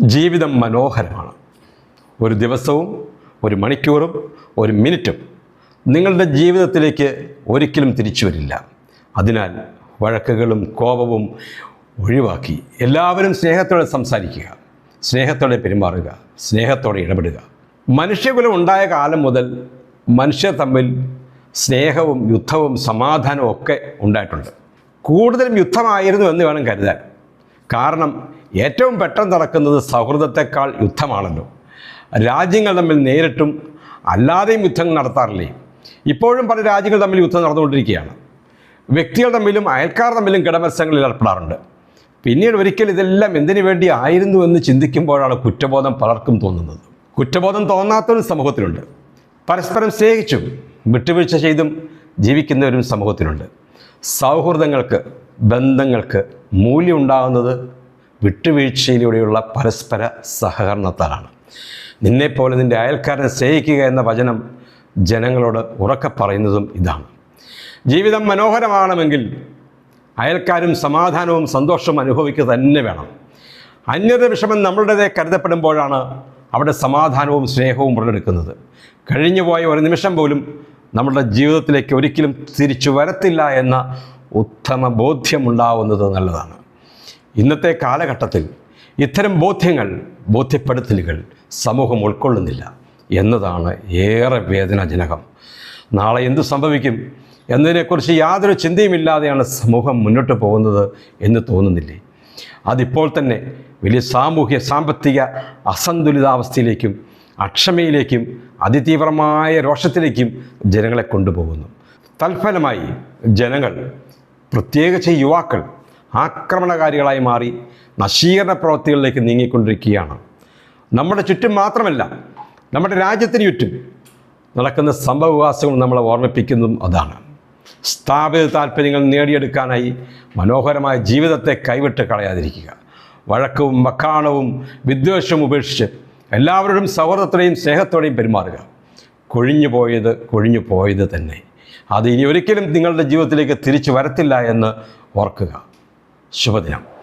ജീവിതം മനോഹരമാണ്. ഒരു ദിവസവും ഒരു മണിക്കൂറും ഒരു മിനിറ്റും നിങ്ങളുടെ ജീവിതത്തിലേക്ക് ഒരിക്കലും തിരിച്ചു വരില്ല. അതിനാൽ വഴക്കുകളും കോപവും ഒഴിവാക്കി എല്ലാവരും സ്നേഹത്തോടെ സംസാരിക്കുക സ്നേഹത്തോടെ പെരുമാറുക സ്നേഹത്തോടെ ഇടപെടുക. മനുഷ്യകുലം ഉണ്ടായ കാലം മുതൽ മനുഷ്യർ തമ്മിൽ സ്നേഹവും യുദ്ധവും സമാധാനവും ഒക്കെ ഉണ്ടായിട്ടുണ്ട്. കൂടുതലും യുദ്ധമായിരുന്നു എന്ന് വേണം കരുതാൻ. കാരണം ഏറ്റവും പെട്ടെന്ന് നടക്കുന്നത് സൗഹൃദത്തെക്കാൾ യുദ്ധമാണല്ലോ. രാജ്യങ്ങൾ തമ്മിൽ നേരിട്ടും അല്ലാതെയും യുദ്ധങ്ങൾ നടത്താറില്ലേ? ഇപ്പോഴും പല രാജ്യങ്ങൾ തമ്മിൽ യുദ്ധം നടന്നുകൊണ്ടിരിക്കുകയാണ്. വ്യക്തികൾ തമ്മിലും അയൽക്കാർ തമ്മിലും കിടമത്സരങ്ങളിൽ ഏർപ്പെടാറുണ്ട്. പിന്നീട് ഒരിക്കൽ ഇതെല്ലാം എന്തിനു വേണ്ടി ആയിരുന്നു എന്ന് ചിന്തിക്കുമ്പോഴാണ് കുറ്റബോധം പലർക്കും തോന്നുന്നത്. കുറ്റബോധം തോന്നാത്തവരും സമൂഹത്തിലുണ്ട്. പരസ്പരം സ്നേഹിച്ചും വിട്ടുവീഴ്ച ചെയ്തും ജീവിക്കുന്നവരും സമൂഹത്തിലുണ്ട്. സൗഹൃദങ്ങൾക്ക് ബന്ധങ്ങൾക്ക് മൂല്യമുണ്ടാകുന്നത് വിട്ടുവീഴ്ചയിലൂടെയുള്ള പരസ്പര സഹകരണത്താലാണ്. നിന്നെപ്പോലെ നിന്റെ അയൽക്കാരനെ സ്നേഹിക്കുക എന്ന വചനം ജനങ്ങളോട് ഉറക്കെ പറയുന്നതും ഇതാണ്. ജീവിതം മനോഹരമാണെങ്കിൽ അയൽക്കാരും സമാധാനവും സന്തോഷവും അനുഭവിക്കുക തന്നെ വേണം. അന്യരുടെ വിഷമം നമ്മളുടേതെ കരുതപ്പെടുമ്പോഴാണ് അവിടെ സമാധാനവും സ്നേഹവും ഉടലെടുക്കുന്നത്. കഴിഞ്ഞുപോയ ഒരു നിമിഷം പോലും നമ്മുടെ ജീവിതത്തിലേക്ക് ഒരിക്കലും തിരിച്ചു വരത്തില്ല എന്ന ഉത്തമ ബോധ്യമുണ്ടാവുന്നത് നല്ലതാണ്. ഇന്നത്തെ കാലഘട്ടത്തിൽ ഇത്തരം ബോധ്യങ്ങൾ ബോധ്യപ്പെടുത്തലുകൾ സമൂഹം ഉൾക്കൊള്ളുന്നില്ല എന്നതാണ് ഏറെ വേദനാജനകം. നാളെ എന്ത് സംഭവിക്കും എന്നതിനെക്കുറിച്ച് യാതൊരു ചിന്തയുമില്ലാതെയാണ് സമൂഹം മുന്നോട്ട് പോകുന്നത് എന്ന് തോന്നുന്നില്ലേ? അതിപ്പോൾ തന്നെ വലിയ സാമൂഹ്യ സാമ്പത്തിക അസന്തുലിതാവസ്ഥയിലേക്കും അക്ഷമയിലേക്കും അതിതീവ്രമായ രോഷത്തിലേക്കും ജനങ്ങളെ കൊണ്ടുപോകുന്നു. തൽഫലമായി ജനങ്ങൾ പ്രത്യേകിച്ച് യുവാക്കൾ ആക്രമണകാരികളായി മാറി നശീകരണ പ്രവൃത്തികളിലേക്ക് നീങ്ങിക്കൊണ്ടിരിക്കുകയാണ്. നമ്മുടെ ചുറ്റും മാത്രമല്ല നമ്മുടെ രാജ്യത്തിന് ചുറ്റും നടക്കുന്ന സംഭവവികാസങ്ങൾ നമ്മളെ ഓർമ്മിപ്പിക്കുന്നതും അതാണ്. സ്ഥാപിത താല്പര്യങ്ങൾ നേടിയെടുക്കാനായി മനോഹരമായ ജീവിതത്തെ കൈവിട്ട് കളയാതിരിക്കുക. വഴക്കവും വക്കാണവും വിദ്വേഷവും ഉപേക്ഷിച്ച് എല്ലാവരോടും സൗഹൃദത്തോടെയും സ്നേഹത്തോടെയും പെരുമാറുക. കൊഴിഞ്ഞു പോയത് കൊഴിഞ്ഞു പോയത് തന്നെ. അത് ഇനി ഒരിക്കലും നിങ്ങളുടെ ജീവിതത്തിലേക്ക് തിരിച്ചു വരത്തില്ല എന്ന് ഓർക്കുക. ശുഭദിനം.